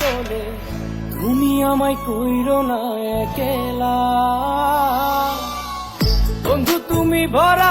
কোলে তুমি আমায় কইরো না একেলা। বন্ধু তুমি ভরা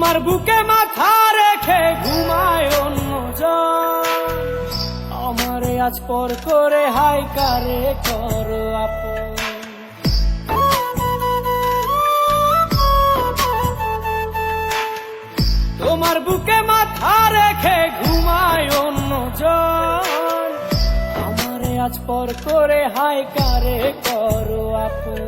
তোমার বুকে মাথা রেখে ঘুমায় অন্য আমারে আজ পর করে হাই কারে করো তোমার বুকে মাথা রেখে ঘুমায় অন্য আমারে আজ পর করে হাই কারে করো আপন।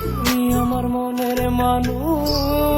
তুমি আমার মনের মানুষ।